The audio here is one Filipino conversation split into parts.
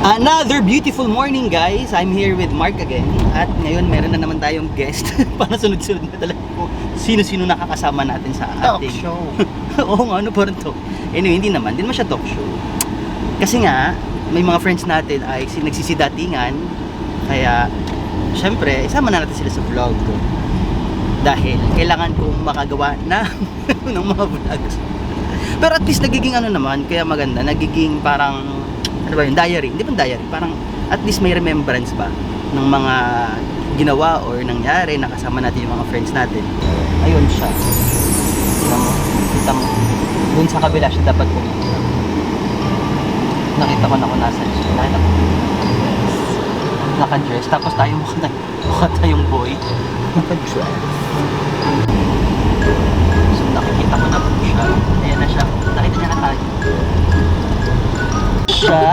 Another beautiful morning guys. I'm here with Mark again. At ngayon meron na naman tayong guest. Para sunod-sunod na talaga po. Sino-sino nakakasama natin sa Talk ating... show. Oo nga, ano parang to. Anyway, hindi naman. Hindi naman siya talk show. Kasi nga, may mga friends natin ay si- nagsisidatingan. Kaya, syempre, isama na natin sila sa vlog. Dahil kailangan kong makagawa na ng mga vlogs. Pero at least nagiging ano naman, kaya maganda, nagiging parang, ano ba yun, diary. Hindi ba diary? Parang at least may remembrance ba ng mga ginawa or nangyari, nakasama natin yung mga friends natin. Ayun siya. Kita mo? Doon sa kabila siya dapat pumunta. Nakita ko na kung nasan siya. Nakita ko. Naka-dress. Tapos tayo mukha, na, mukha tayong boy. Naka-dress. So nakikita ko na po siya. Ayan na siya. Nakita niya na tayo. Siya.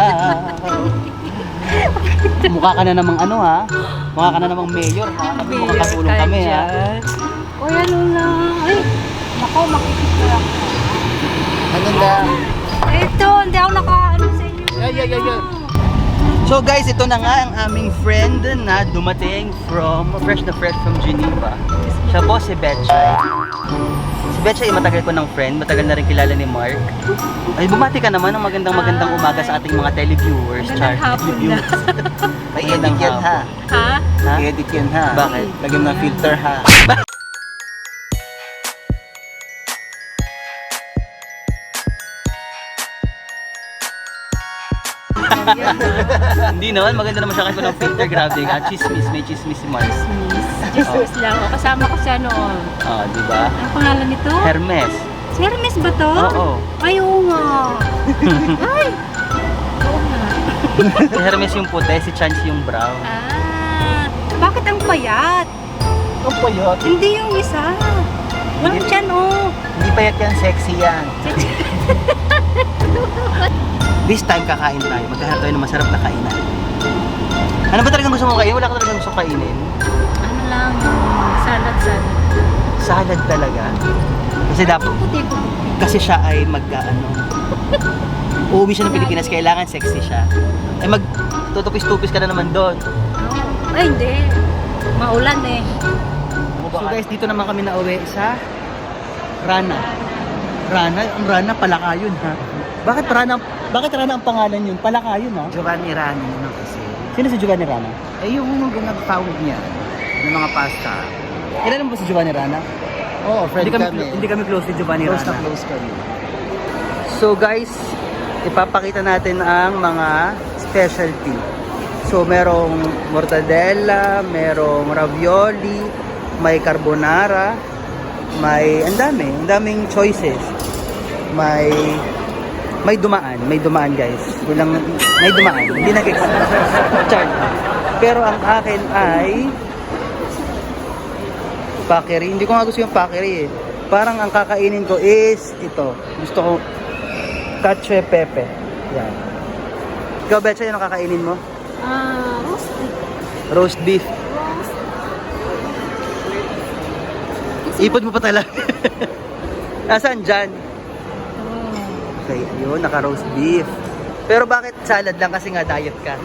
Mukha ka na namang ano ha. Mukha ka na namang mayor ha. Kami mukha katulong kami ha. O yan lang. Ay, nako, makikita ako. Ano na? Ito, hindi ako naka-ano sa inyo. Yeah, yeah, yeah, yeah. So guys, ito na nga ang aming friend na dumating from, fresh na fresh from Geneva. Siya po si Betchay. Si Betchay, matagal ko ng friend, matagal na rin kilala ni Mark. Ay, bumati ka naman ng magandang magandang umaga sa ating mga televiewers. Magandang hapon na. May edit yan ha. Ha? Ha? May edit yan ha. Bakit? Lagyan mo ng filter ha. Hindi naman, maganda naman siya kasi ng filter. Grabe ka. Chismis, may chismis si Mark. Miss. Jesus lang. O, kasama ko siya noon. Ah, di ba? Ano pangalan nito? Hermes. Si Hermes ba to? Oo. Ay, oo nga. Ay! Oo nga. Si Hermes yung puti, si Chance yung brown. Ah, bakit ang payat? Ang payot. Hindi yung isa. Walang tiyan, oh. Hindi payat yan, sexy yan. This time kakain tayo. Maghahanap tayo ng masarap na kainan. Ano ba talagang gusto mong kainin? Wala ka talagang gusto kainin? Lang, salad-salad. Salad talaga. Kasi dapat, kasi siya ay mag, ano, uuwi siya ng Pilipinas, kailangan sexy siya. Eh mag, tutupis-tupis ka na naman doon. Ay, hindi. Maulan eh. So guys, dito naman kami nauwi sa Rana. Rana? Ang Rana, Palakayon ha? Bakit Rana, bakit Rana ang pangalan yun? Palakayon ha? Giovanni Rani no kasi. Sino si Giovanni Rana? Eh yung mga nagtawag niya ng mga pasta. Kilala mo ba si Giovanni Rana? Oo, friend Hindi kami, kami. hindi kami close ni Giovanni Close na Rana. close kami. So guys, ipapakita natin ang mga specialty. So merong mortadella, merong ravioli, may carbonara, may ang dami, ang daming choices. May may dumaan, may dumaan guys. Walang may dumaan, hindi na. Char. Pero ang akin ay pakeri. Hindi ko nga gusto yung pakeri eh. Parang ang kakainin ko is ito. Gusto ko cacio e pepe. Yan. Ikaw, Betcha, yung kakainin mo? Ah, roasted. Roast beef. Roast. Ipod mo pa talaga. Nasaan dyan? Oh. Okay, ayun, naka-roast beef. Pero bakit salad lang kasi nga diet ka?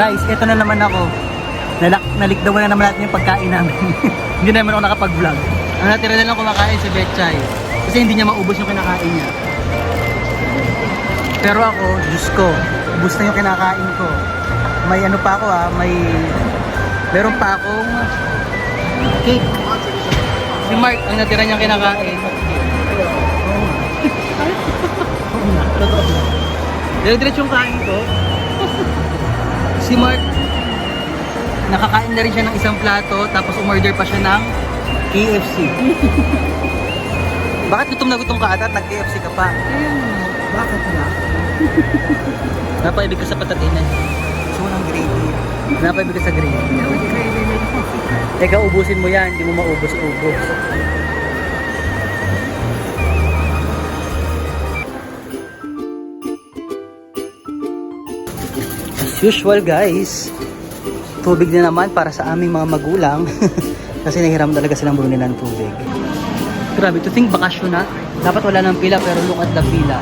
Guys, eto na naman ako. Nalak nalikdawan na naman natin yung pagkain namin. hindi naman ako nakapag-vlog. Ang natira na lang kumakain si Betchay. Kasi hindi niya maubos yung kinakain niya. Pero ako, Diyos ko, ubos na yung kinakain ko. May ano pa ako ha, may... Meron pa akong cake. Si Mark, ang natira niyang kinakain. Dire-diretso yung kain ko. Si Mark, nakakain na rin siya ng isang plato, tapos umorder pa siya ng KFC. Bakit gutom na gutom ka ata at nag-KFC ka pa? Bakit na? Napaibig ka sa patatinan. Gusto mo ng green gravy. Wala pa ibig sa gravy. Teka, ubusin mo yan. Hindi mo maubos-ubos. Usual guys, tubig na naman para sa aming mga magulang. Kasi nahiram talaga silang bumili ng tubig. Grabe, to think bakasyon na. Dapat wala ng pila pero look at the pila.